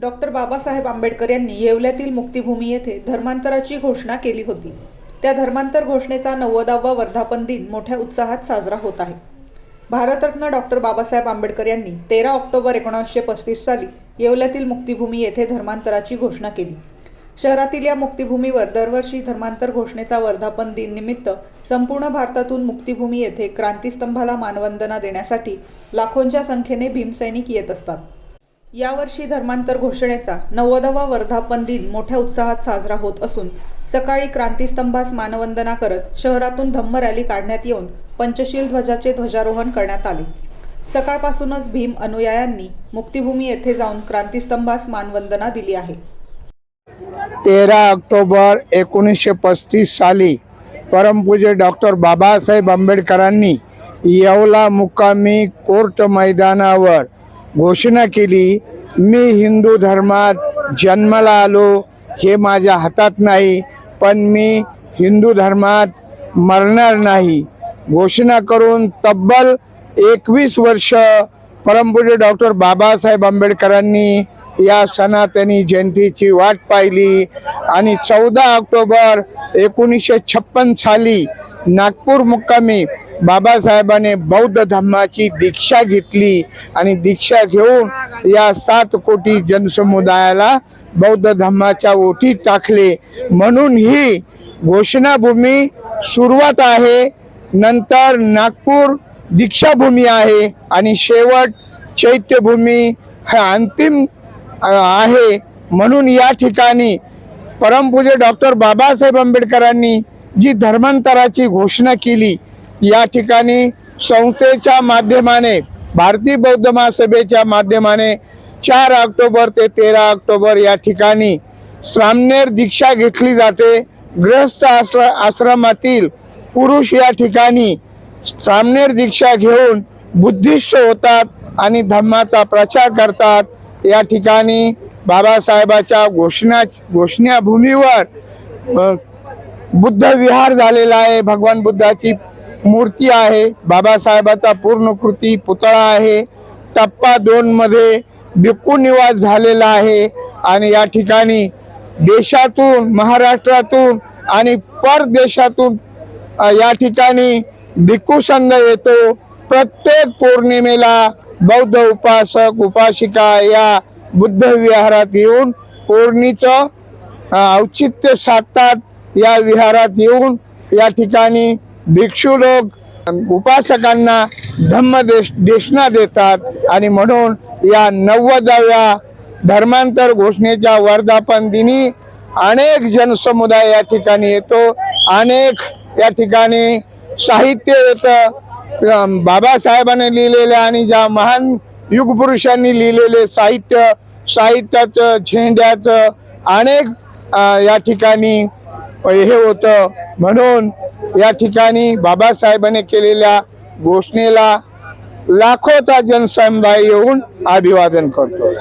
Doctor Babasaheb Ambedkar यांनी येवल्यातील मुक्तिभूमी येथे धर्मांतराची घोषणा केली होती. त्या धर्मांतर घोषणेचा नव्वदावा वर्धापन दिन मोठ्या उत्साहात साजरा होत आहे. भारतरत्न डॉक्टर बाबासाहेब आंबेडकर यांनी तेरा ऑक्टोबर एकोणीसशे पस्तीस साली येवल्यातील मुक्तिभूमी येथे धर्मांतराची घोषणा केली. शहरातील या मुक्तिभूमीवर दरवर्षी धर्मांतर घोषणेचा वर्धापन दिन निमित्त संपूर्ण भारतातून मुक्तिभूमी येथे क्रांतीस्तंभाला मानवंदना देण्यासाठी लाखोंच्या संख्येने भीमसैनिक येत असतात. यावर्षी धर्मांतर घोषणेचा नव्वदावा वर्धापन दिन मोठ्या उत्साहात साजरा होत असून सकाळी क्रांतीस्तंभास मानवंदना करत शहरातून धम्म रॅली काढण्यात येऊन पंचशील ध्वजाचे ध्वजारोहण करण्यात आले. सकाळपासूनच भीम अनुयायांनी मुक्तिभूमी येथे जाऊन क्रांतीस्तंभास मानवंदना दिली आहे. तेरा ऑक्टोबर एकोणीसशे पस्तीस साली परमपूज्य डॉक्टर बाबासाहेब आंबेडकरांनी येवला मुक्कामी कोर्ट मैदानावर घोषणा केली मी हिंदू धर्मात जन्माला आलो हे माझ्या हातात नाही पण मी हिंदू धर्मात मरणार नाही. घोषणा करून तब्बल एकवीस वर्ष परमपूज्य डॉक्टर बाबासाहेब आंबेडकरांनी या सनातनी जयंतीची वाट पाहिली आणि चौदा ऑक्टोबर एकोणीसशे छप्पन साली नागपूर मुक्कामी बाबासाहेबांनी बौद्ध धर्माची दीक्षा घेतली आणि दीक्षा घेऊन या सात कोटी जनसमुदायाला बौद्ध धर्माच्या ओटी टाकले. म्हणून ही घोषणाभूमी सुरुवात आहे. नंतर नागपूर दीक्षाभूमी आहे आणि शेवट चैत्यभूमी हा अंतिम आहे. म्हणून या ठिकाणी परमपूज्य डॉक्टर बाबासाहेब आंबेडकरांनी जी धर्मांतराची घोषणा केली या ठिकाणी संस्थेच्या माध्यमाने भारतीय बौद्ध महासभेच्या माध्यमाने चार ऑक्टोबर ते तेरा ऑक्टोबर या ठिकाणी सामनेर दीक्षा घेतली जाते. गृहस्थ आश्र आश्रमातील पुरुष या ठिकाणी सामनेर दीक्षा घेऊन बुद्धिस्ट होतात आणि धम्माचा प्रचार करतात. या ठिकाणी बाबासाहेबाच्या घोषणा घोषणाभूमीवर बुद्ध विहार झालेला आहे. भगवान बुद्धाची मूर्ती आहे. बाबासाहेबाचा पूर्णकृती पुतळा आहे. टप्पा दोनमध्ये निवास झालेला आहे. आणि या ठिकाणी देशातून महाराष्ट्रातून आणि परदेशातून या ठिकाणी भिक्खू संघ येतो. प्रत्येक पौर्णिमेला बौद्ध उपासक उपासिका या बुद्ध विहारात येऊन पौर्णीचं औचित्य साधतात. या विहारात येऊन या ठिकाणी भिक्षू लोक उपासकांना धम्मदेश देशना देतात आणि म्हणून या नव्वदाव्या धर्मांतर घोषणेच्या वर्धापन दिनी अनेक जनसमुदाय या ठिकाणी येतो अनेक या ठिकाणी साहित्य येतं. बाबासाहेबांनी लिहिलेल्या आणि ज्या महान युगपुरुषांनी लिहिलेले साहित्य साहित्याचं झेंड्याचं अनेक या ठिकाणी हे होतं. म्हणून या ठिकाणी बाबासाहेबांनी केलेल्या घोषणेला लाखोचा जनसमुदाय येऊन अभिवादन करतो.